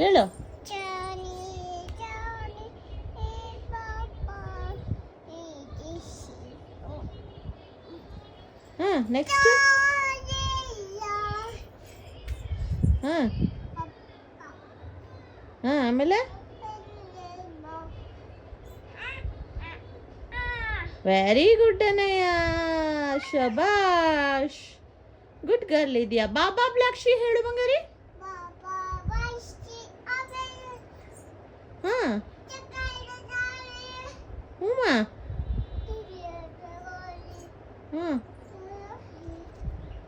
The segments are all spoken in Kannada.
ಹೇಳು Johnny, Johnny, hey Papa, hey Jesse. Oh. ಹಾಂ ನೆಕ್ಸ್ಟ್ Johnny, ಹಾಂ ಹಾಂ ಆಮೇಲೆ ವೆರಿ ಗುಡ್ ಅನಯ್ಯ ಶಬಾಷ್ ಗುಡ್ ಗರ್ಲ್ ಇದೆಯಾ ಬಾಬಾ ಬ್ಲಾಕ್ಷಿ ಹೇಳು ಬಂಗಾರಿ ಹಾಂ ಹ್ಞೂ ಹ್ಞೂ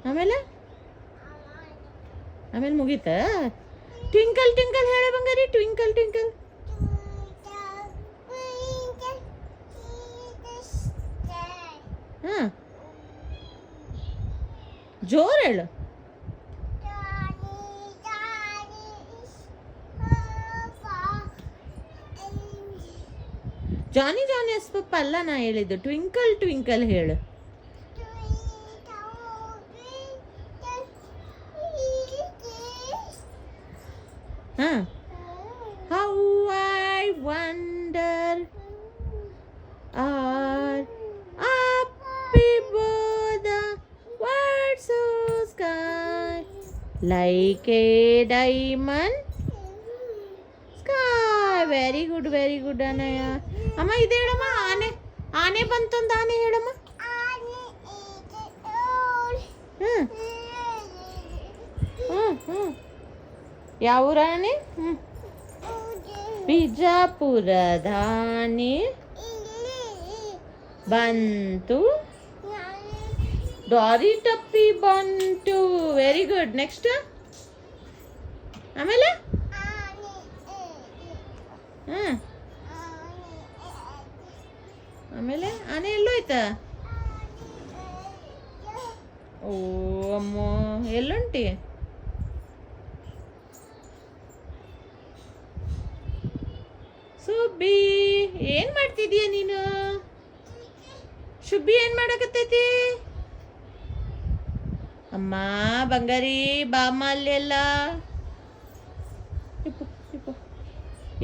ಆಮೇಲೆ? ಆಮೇಲೆ ಮುಗೀತಾ? ಟ್ವಿಂಕಲ್ ಟ್ವಿಂಕಲ್ ಹೇಳ ಬಂಗಾರಿ, ಟ್ವಿಂಕಲ್ ಟ್ವಿಂಕಲ್. ಹಾಂ ಜೋರು ಹೇಳು. ಜಾನಿ ಜಾನಿ ಎಸ್ಪಪ್ಪ ಅಲ್ಲ ನಾ ಹೇಳಿದ್ದು ಟ್ವಿಂಕಲ್ ಟ್ವಿಂಕಲ್ ಹೇಳು ಹಾಂ how I wonder are up above world sky like a diamond sky very good very good Anaya ಅಮ್ಮ ಇದು ಹೇಳಮ್ಮ ಆನೆ. ಆನೆ ಬಂತೊಂದು ಆನೆ ಹೇಳಮ್ಮ. ಹ್ಞೂ ಹ್ಞೂ ಹ್ಞೂ ಯಾವ ಊರ ಆನೆ? ಹ್ಞೂ ಬಿಜಾಪುರದ ಆನೆ. ಬಂತು. ಡಾರಿ ಟಪ್ಪಿ ಬಂತು. ವೆರಿ ಗುಡ್ ನೆಕ್ಸ್ಟ್ ಆಮೇಲೆ? ಹಾಂ ಆಮೇಲೆ ಆನೆ ಎಲ್ಲೋಯ್ತಾ ಓ, ಅಮ್ಮ, ಎಲ್ಲುಂಟಿ? ಸುಬ್ಬಿ, ಏನ್ ಮಾಡ್ತಿದೀಯ ನೀನು? ಶುಬ್ಬಿ ಏನ್ ಮಾಡಕತ್ತೈತಿ? ಅಮ್ಮ, ಬಂಗಾರಿ ಬಾಮ ಅಲ್ಲೆಲ್ಲ.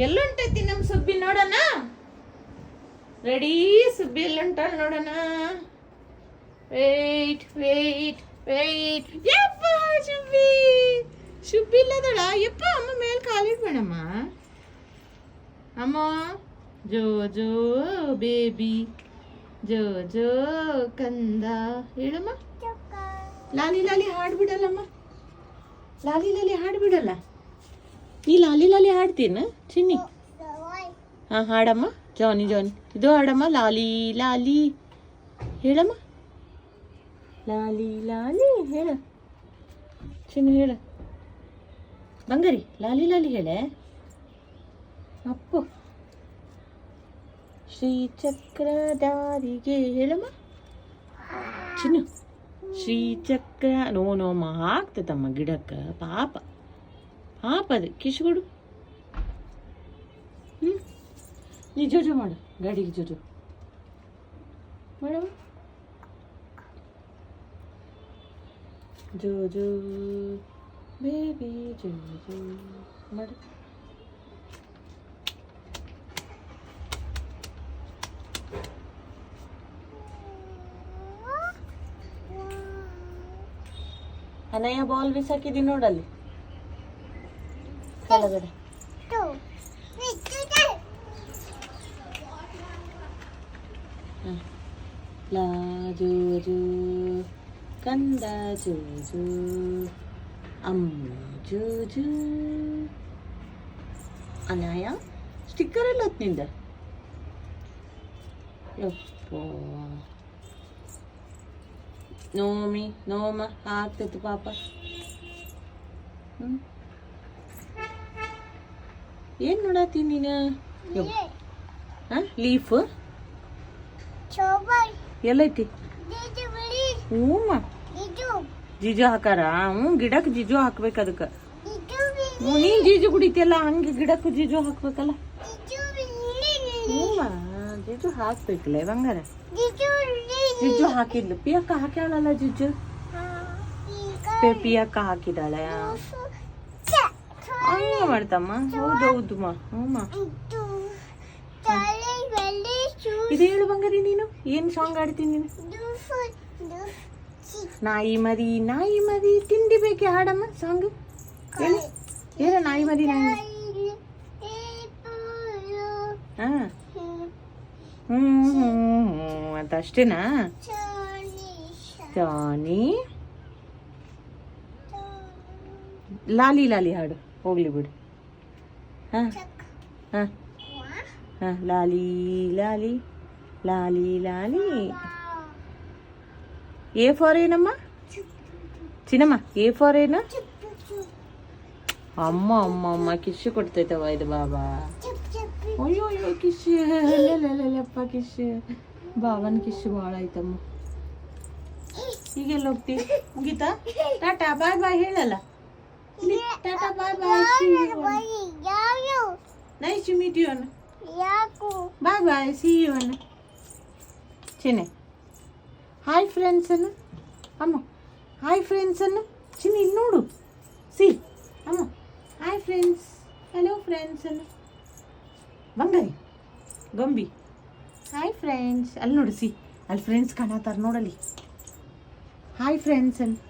ಎಲ್ಲುಂಟೈತಿ ನಮ್ ಸುಬ್ಬಿ ನೋಡೋಣ? ರೆಡಿ ಸುಬ್ಬಿ ಎಲ್ಲುಂಟಾಳ ನೋಡೋಣ ವೇಟ್ ವೇಟ್ ವೇಟ್ ಯಪ್ಪ ಶುಬ್ಬಿ ಶುಬ್ಬಿ ಇಲ್ಲದಳ ಯಪ್ಪ ಅಮ್ಮ ಮೇಲೆ ಕಾಲಿಡ್ಬೇಡಮ್ಮ ಅಮ್ಮ ಜೋ ಜೋ ಬೇಬಿ ಜೋ ಜೋ ಕಂದ ಹೇಳಮ್ಮ ಲಾಲಿ ಲಾಲಿ ಹಾಡ್ಬಿಡಲ್ಲಮ್ಮ ಲಾಲಿ ಲಾಲಿ ಹಾಡ್ಬಿಡಲ್ಲ ನೀ ಲಾಲಿ ಲಾಲಿ ಹಾಡ್ತೀನ ಚಿನ್ನಿ ಹಾಂ ಹಾಡಮ್ಮ? Johnny Johnny. ಇದು ಹಾಡಮ್ಮ? ಲಾಲಿ ಲಾಲಿ. ಹೇಳಮ್ಮ? ಲಾಲಿ ಲಾಲಿ ಹೇಳ. ಚಿನ್ನು ಹೇಳ. ಬಂಗಾರಿ ಲಾಲಿ ಲಾಲಿ ಹೇಳೆ. ಅಪ್ಪು. ಶ್ರೀಚಕ್ರಧಾರಿಗೆ ಹೇಳಮ್ಮ. ಚಿನ್ನು. ಶ್ರೀಚಕ್ರ ನೋ ನೋಮ್ಮ ಹಾಕ್ತದಮ್ಮ ಗಿಡಕ್ಕೆ. ಪಾಪ. ಪಾಪ ಅದು. ಕಿಶುಗುಡು. ಹ್ಞೂ ನೀ ಜೋಜು ಮಾಡು ಗಾಡಿಗೆ ಜೋಜು ಮಾಡಮ್ಮ ಜೋಜು ಬೇಬಿ ಜೋಜು ಮಾಡು ಅನಯ್ಯ ಬಾಲ್ ಬಿಸಾಕಿದಿ ನೋಡಲ್ಲಿ ಕೆಳಗಡೆ ಹ್ಮ್. ಲಾ ಜೋಜು ಕಂದ ಜೂಜು ಅಮ್ಮ ಜೂಜು ಅನಾಯ ಸ್ಟಿಕ್ಕರ್ ಎಲ್ಲ ಹೊತ್ತಿನಿಂದ ನೋಮಿ, ನೋಮ, ಆಗ್ತಿತ್ತು ಪಾಪ. ಹ್ಞೂ ಏನು ನೋಡತ್ತಿ ನೀನು? ಹಾಂ, ಲೀಫ್? ಎಲ್ಲೈತಿ ಹ್ಞೂ ಜೀಜು ಹಾಕಾರ ಹ್ಞೂ ಗಿಡಕ್ಕೆ ಜೀಜು ಹಾಕ್ಬೇಕು ಅದಕ್ಕೆ ಹ್ಞೂ ನೀನು ಜೀಜು ಕುಡಿತಿಯಲ್ಲ ಹಂಗೆ ಗಿಡಕ್ಕೂ ಜೀಜು ಹಾಕ್ಬೇಕಲ್ಲ ಹ್ಞೂ ಜೀಜು ಹಾಕ್ಬೇಕಲ್ಲ ಬಂಗಾರ ಜಿಜ್ಜು ಹಾಕಿದ್ಲು ಪಿಯಕ್ಕ ಹಾಕ್ಯಾಳಲ್ಲ ಜಿಜ್ಜು ಪೆ ಪಿಯಕ್ಕ ಹಾಕಿದಾಳೆ ಅಯ್ಯೋ ಮಾಡ್ತಮ್ಮ ಹೌದೌದು ಮಾ ಹ್ಞೂ ಇದು ತಲೆ ಬೆಳ್ಳಿ ಶೂ ಇದು ಹೇಳು ಬಂಗಾರಿ ನೀನು? ಏನು ಸಾಂಗ್ ಆಡ್ತೀನಿ ನೀನು? ನಾಯಿ ಮರಿ ನಾಯಿ ಮರಿ, ತಿಂಡಿ ಬೇಕೆ ಹಾಡಮ್ಮ ಸಾಂಗ್ ಏನು? ಏನ ನಾಯಿ ಮರಿ, ನಾಯಿ ಹಾಂ. ಹ್ಞೂ ಅಂತ ಅಷ್ಟೇನಾ? ಜಾನಿ ಲಾಲಿ ಲಾಲಿ ಹಾಡು. ಹೋಗ್ಲಿ ಬಿಡು. ಹಾ. ಹಾ. ಹಾ, ಲಾಲಿ ಲಾಲಿ. ಲಾಲಿ ಲಾಲಿ ಎ ಫಾರ್ ಏನಮ್ಮ ಚಿನ್ನಮ್ಮ ಎ ಫಾರ್ ಏನು ಅಮ್ಮ ಅಮ್ಮ ಅಮ್ಮ ಕಿಶು ಕೊಡ್ತೈತವ ಇದು ಬಾಬಾ ಅಯ್ಯೋ ಅಯ್ಯೋ ಕಿಶ್ ಅಲ್ಲಪ್ಪ ಕಿಶ್ ಬಾಬನ ಕಿಶ್ ಭಾಳ ಐತಮ್ಮ ಈಗೆಲ್ಲ ಹೋಗ್ತಿ ಮುಗೀತಾ ಟಾಟಾ ಬಾಯ್ ಬಾಯ್ ಹೇಳಲ್ಲ tata bye bye nice to meet you ಅನ್ನ ಬಾಯ್ ಬಾಯ್ ಸಿ ಯು ಅನ್ನ ಚಿನ್ನೆ. ಹಾಯ್ ಫ್ರೆಂಡ್ಸನ್ನು ಅಮ್ಮ. ಹಾಯ್ ಫ್ರೆಂಡ್ಸನ್ನು ಚಿನ್ನಿ, ಇಲ್ಲಿ ನೋಡು. ಸಿ. ಅಮ್ಮ. ಹಾಯ್ ಫ್ರೆಂಡ್ಸ್ ಹಲೋ ಫ್ರೆಂಡ್ಸನ್ನು ಬಂಗಾರಿ. ಗೊಂಬಿ. ಹಾಯ್ ಫ್ರೆಂಡ್ಸ್ ಅಲ್ಲಿ ನೋಡು, ಸಿ. ಅಲ್ಲಿ ಫ್ರೆಂಡ್ಸ್ ಕಾಣತ್ತಾರ ನೋಡಲಿ ಹಾಯ್ ಫ್ರೆಂಡ್ಸ್ ಅನ್ನು.